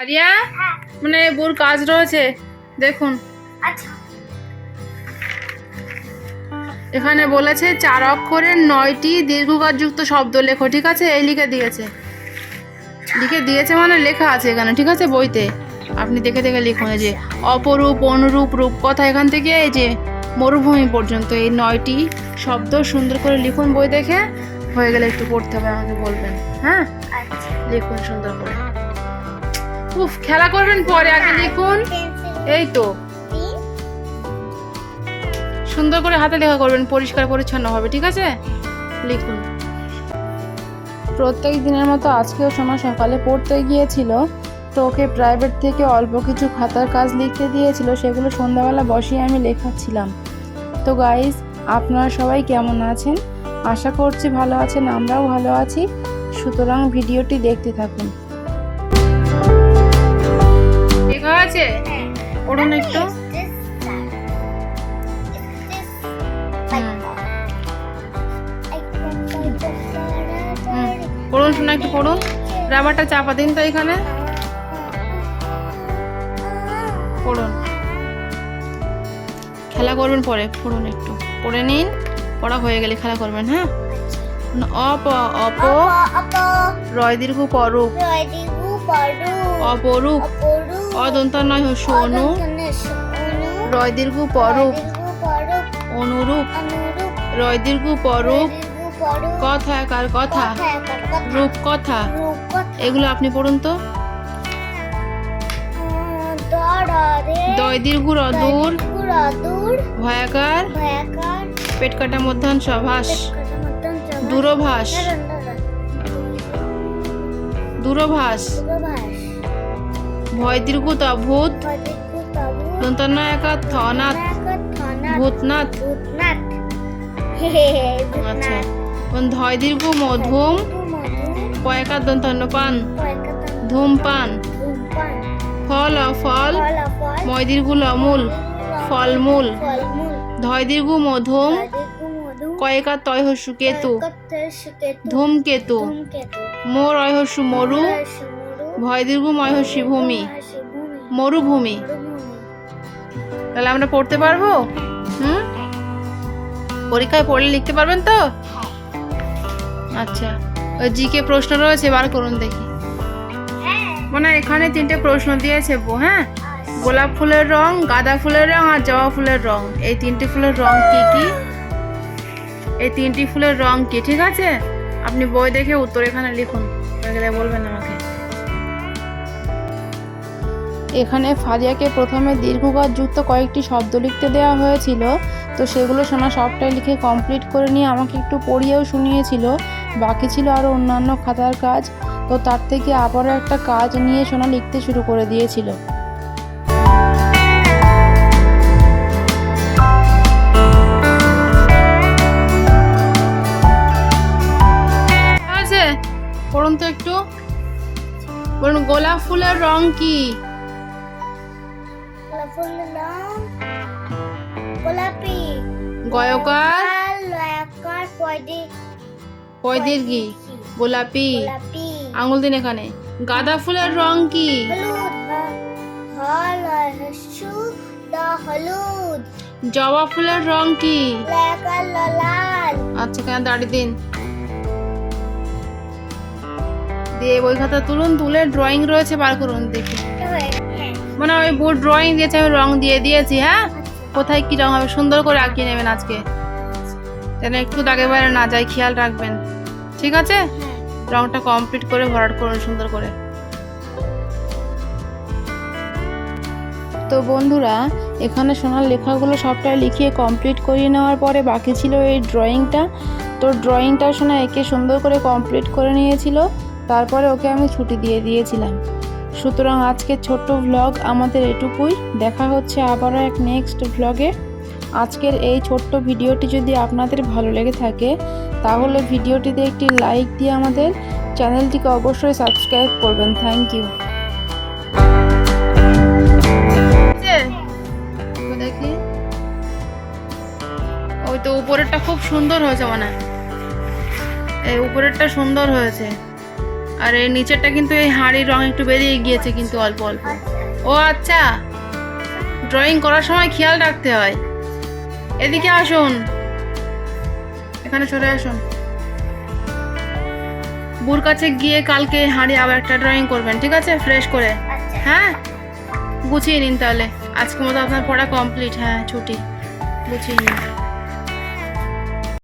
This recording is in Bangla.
আরিয়া? মানে বুর কাজ রয়েছে। দেখুন। আচ্ছা। এখানে বলেছে চার অক্ষরের নয়টি দীর্ঘকারযুক্ত শব্দ লেখো ঠিক আছে? এই লিখে দিয়েছে। লিখে দিয়েছে মানে লেখা আছে এখানে ঠিক আছে? বইতে। আপনি দেখে দেখে লিখুন এই যে অপরূপ অনুরূপ রূপকথা এখান থেকে এই যে মরুভূমি পর্যন্ত এই নয়টি শব্দ সুন্দর করে লিখুন বই দেখে। হয়ে গেলে একটু পড়তে হবে আমাকে বলবেন হ্যাঁ? আচ্ছা। লিখুন সুন্দর করে। উফ খেলা করবেন পরে আগে লিখুন এই তো। সুন্দর করে হাতে লেখা করবেন পরিষ্কার পরিচ্ছন্ন হবে ঠিক আছে? লিখুন। প্রত্যেক দিনের মতো আজকেও সোমা সকালে পড়তে গিয়েছিল তো ওকে প্রাইভেট থেকে অল্প কিছু খাতার কাজ লিখতে দিয়েছিল সেগুলো সন্ধ্যাবেলা বসিয়ে আমি লেখাচ্ছিলাম। তো গাইজ আপনারা সবাই কেমন আছেন? আশা করছি ভালো আছেন আমরাও ভালো আছি। সুতরাং ভিডিওটি দেখতে থাকুন। পড়ুন একটু। পড়ুন শোনা একটু পড়ুন রাবারটা চাপা দিন তো এখানে। পড়ুন খেলা করবেন পরে পড়ুন একটু। পড়ে নিন পড়া হয়ে গেলে খেলা করবেন হ্যাঁ? অপ অপ। রয় দীর্ঘ পরূপ অপরূপ। অদন্ত নয় অনু রয় দীর্ঘ পরূপ অনুরূপ। রয় দীর্ঘ পরূপ কথা কার কথা। রূপ কথা। এগুলো আপনি পড়ুন তো। দয় দীর্ঘ অদূর ভয়াকার। পেট কাটা মধ্যাহ্ন সভাস। দূরভাষ দূরভাষ ভয় দীর্ঘ অভূত দন্তন্য থনাথ ভূতনাথ আচ্ছা ধয় দীর্ঘ মধুম। পয়কার দন্তন্য পান ধূমপান। ফল অফল ময় দীর্ঘ অমূল ফলমূল। ধয় দীর্ঘ মধুম। কয়েকার তয় হস্যু কেতু। ধূমকেতু। মোর অয়হস্যু মরু। ভয় দীর্ঘ ময়হস্যি ভূমি মরুভূমি। তাহলে আমরা পড়তে পারব? হুম? পরীক্ষায় পড়লে লিখতে পারবেন তো? আচ্ছা ওই জিকে প্রশ্ন রয়েছে বার করুন দেখি। মানে এখানে তিনটে প্রশ্ন দিয়েছে বো হ্যাঁ? গোলাপ ফুলের রং গাঁদা ফুলের রং আর জবা ফুলের রং। এই তিনটি ফুলের রং কি কি? এই তিনটি ফুলের রং কি ঠিক আছে? আপনি বই দেখে উত্তর এখানে লিখুন। বলবেন আমাকে। এখানে ফারিয়াকে প্রথমে দীর্ঘকার যুক্ত কয়েকটি শব্দ লিখতে দেওয়া হয়েছিল। তো সেগুলো শোনা সবটাই লিখে কমপ্লিট করে নিয়ে আমাকে একটু পড়িয়েও শুনিয়েছিল। বাকি ছিল আরও অন্যান্য খাতার কাজ। তো তার থেকে আবারও একটা কাজ নিয়ে সোনা লিখতে শুরু করে দিয়েছিল। তো একটু। বলুন, গোলাপ ফুলের রং কি? পয়দি পয়দীর্ঘি গোলাপি। আঙুল দিন এখানে। গাঁদা ফুলের রং কি? জবা ফুলের রং কি? আচ্ছা কেন দাড়ি দিন। দিয়ে বই খাতা তুলুন, তুলে ড্রয়িং রয়েছে, বার করুন দেখি মানে ওই বোর্ড ড্রয়িং দিয়েছে আমি রং দিয়ে দিয়েছি হ্যাঁ? কোথায় কি রং হবে? সুন্দর করে আঁকিয়ে নেবেন আজকে। যেন একটু দাগে বাইরে না যায় খেয়াল রাখবেন। ঠিক আছে? রংটা কমপ্লিট করে ভরাট করুন সুন্দর করে। তো বন্ধুরা এখানে সোনার লেখাগুলো সবটাই লিখিয়ে কমপ্লিট করিয়ে নেওয়ার পরে বাকি ছিল এই ড্রয়িংটা তো ড্রয়িংটা শোনা একে সুন্দর করে কমপ্লিট করে নিয়েছিল। তারপরে ওকে আমি ছুটি দিয়ে দিয়েছিলাম। সুতরাং আজকের ছোট্ট ভ্লগ আমাদের এটুকুই। দেখা হচ্ছে আবারও এক নেক্সট ভ্লগে আজকের এই ছোট্ট ভিডিওটি যদি আপনাদের ভালো লেগে থাকে, তাহলে ভিডিওটিতে একটি লাইক দিয়ে আমাদের চ্যানেলটিকে অবশ্যই সাবস্ক্রাইব করবেন। থ্যাংক ইউ দেখি। ওই তো উপরেরটা খুব সুন্দর হয়েছে মানে। এই উপরেরটা সুন্দর হয়েছে। আর এই নিচেরটা কিন্তু এই হাঁড়ির রং একটু বেরিয়ে গিয়েছে কিন্তু অল্প অল্প। ও আচ্ছা ড্রয়িং করার সময় খেয়াল রাখতে হয়। এদিকে আসুন। এখানে চলে আসুন। বুর কাছে গিয়ে কালকে হাঁড়ি আবার একটা ড্রয়িং করবেন, ঠিক আছে? ফ্রেশ করে। হ্যাঁ? গুছিয়ে নিন তাহলে। আজকের মতো আপনার পড়া কমপ্লিট হ্যাঁ ছুটি। গুছিয়ে নিন।